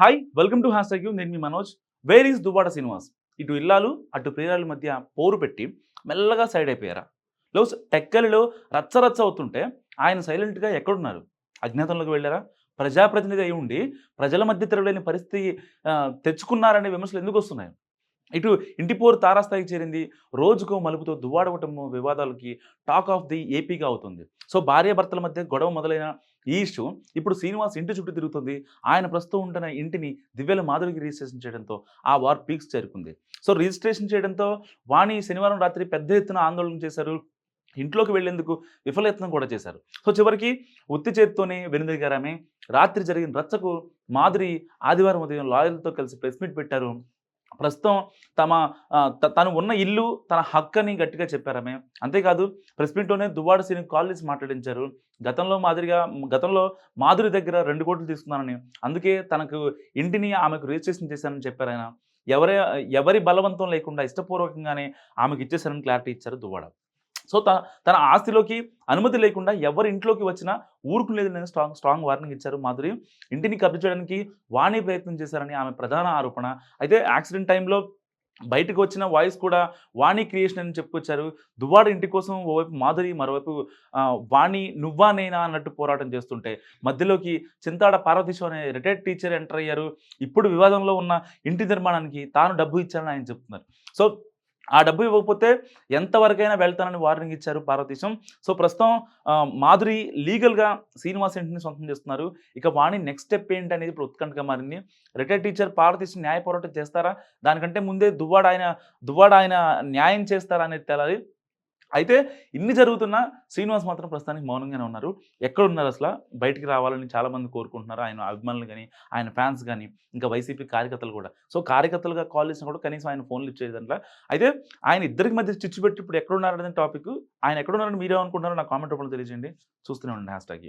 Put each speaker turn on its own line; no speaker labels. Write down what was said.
Hi welcome to hashtag నేను మీ Manoj. Where is Dubada Srinivas ఇటు ఇల్లాలు అటు ప్రియురాల మధ్య పోరు పెట్టి మెల్లగా సైడ్ అయిపోయారా? లవ్ టెక్కలిలో రచ్చరచ్చ అవుతుంటే ఆయన సైలెంట్గా ఎక్కడున్నారు? అజ్ఞాతంలోకి వెళ్ళారా? ప్రజాప్రతినిధి అయి ఉండి ప్రజల మధ్య తిరగలేని పరిస్థితి తెచ్చుకున్నారనే విమర్శలు ఎందుకు వస్తున్నాయి? ఇటు ఇంటిపోరు తారాస్థాయికి చేరింది. రోజుకో మలుపుతో దువ్వాడ వివాదాలకి టాక్ ఆఫ్ ది ఏపీగా అవుతుంది. సో భార్యాభర్తల మధ్య గొడవ మొదలైన ఈ ఇష్యూ ఇప్పుడు శ్రీనివాస్ ఇంటి చుట్టూ తిరుగుతుంది. ఆయన ప్రస్తుతం ఉంటున్న ఇంటిని దివ్యల మాధురికి రిజిస్ట్రేషన్ చేయడంతో ఆ వార్ పీక్స్ చేరుకుంది. సో రిజిస్ట్రేషన్ చేయడంతో వాణి శనివారం రాత్రి పెద్ద ఎత్తున ఆందోళన చేశారు. ఇంట్లోకి వెళ్ళేందుకు విఫలయత్నం కూడా చేశారు. సో చివరికి ఉత్తి చేతితోనే వెనుదిరిగారామే రాత్రి జరిగిన రచ్చకు మాధురి ఆదివారం ఉదయం లాయర్లతో కలిసి ప్రెస్ మీట్ పెట్టారు. ప్రస్తుతం తమ త- తను ఉన్న ఇల్లు తన హక్కని గట్టిగా చెప్పారమే అంతేకాదు ప్రెస్ మీట్లోనే దువ్వాడ సీని కాల్ చేసి మాట్లాడించారు. గతంలో మాదిరిగా గతంలో మాధురి దగ్గర రెండు కోట్లు తీసుకున్నానని. అందుకే తనకు ఇంటిని ఆమెకు రిజిస్ట్రేషన్ చేశానని చెప్పారు ఆయన. ఎవరి ఎవరి బలవంతం లేకుండా ఇష్టపూర్వకంగానే ఆమెకు ఇచ్చేశారని క్లారిటీ ఇచ్చారు దువ్వాడ. సో తన తన ఆస్తిలోకి అనుమతి లేకుండా ఎవరి ఇంట్లోకి వచ్చినా ఊరుకునేది స్ట్రాంగ్ స్ట్రాంగ్ వార్నింగ్ ఇచ్చారు మాధురి. ఇంటిని కబ్జా చేయడానికి వాణి ప్రయత్నం చేశారని ఆమె ప్రధాన ఆరోపణ. అయితే యాక్సిడెంట్ టైంలో బయటకు వచ్చిన వాయిస్ కూడా వాణి క్రియేషన్ అని చెప్పుకొచ్చారు. దువ్వాడ ఇంటి కోసం ఓవైపు మాధురి మరోవైపు వాణి నువ్వా నేనా అన్నట్టు పోరాటం చేస్తుంటే మధ్యలోకి చింతాడ పార్వతీశం అనే రిటైర్డ్ టీచర్ ఎంటర్ అయ్యారు. ఇప్పుడు వివాదంలో ఉన్న ఇంటి నిర్మాణానికి తాను డబ్బు ఇచ్చారని ఆయన చెప్తున్నారు. సో ఆ డబ్బు ఇవ్వకపోతే ఎంతవరకైనా వెళ్తానని వార్నింగ్ ఇచ్చారు పార్వతీశం. సో ప్రస్తుతం మాధురి లీగల్గా శ్రీనివాస్ ఇంటిని సొంతం చేస్తున్నారు. ఇక వాణి నెక్స్ట్ స్టెప్ ఏంటి అనేది ఇప్పుడు ఉత్కంఠగా మారింది. రిటైర్డ్ టీచర్ పార్వతీశం న్యాయ పోరాటం చేస్తారా? దానికంటే ముందే దువ్వాడ ఆయన దువ్వాడ ఆయన న్యాయం చేస్తారా అనేది తెలాలి అయితే ఇన్ని జరుగుతున్నా శ్రీనివాస్ మాత్రం ప్రస్తుతానికి మౌనంగానే ఉన్నారు. ఎక్కడ ఉన్నారు అసలు? బయటికి రావాలని చాలామంది కోరుకుంటున్నారు. ఆయన అభిమానులు కానీ ఆయన ఫ్యాన్స్ కానీ ఇంకా వైసీపీ కార్యకర్తలు కూడా. సో కార్యకర్తలుగా కాల్ చేసినా కూడా కనీసం ఆయన ఫోన్లు ఇచ్చేదంట్లా అయితే ఆయన ఇద్దరికి మధ్య చిచ్చు పెట్టి ఇప్పుడు ఎక్కడున్నారనే టాపిక్ ఆయన ఎక్కడున్నారని మీరే అనుకుంటున్నారో నా కామెంట్ రూపంలో తెలియజేయండి. చూస్తూనే ఉండండి. Hash tag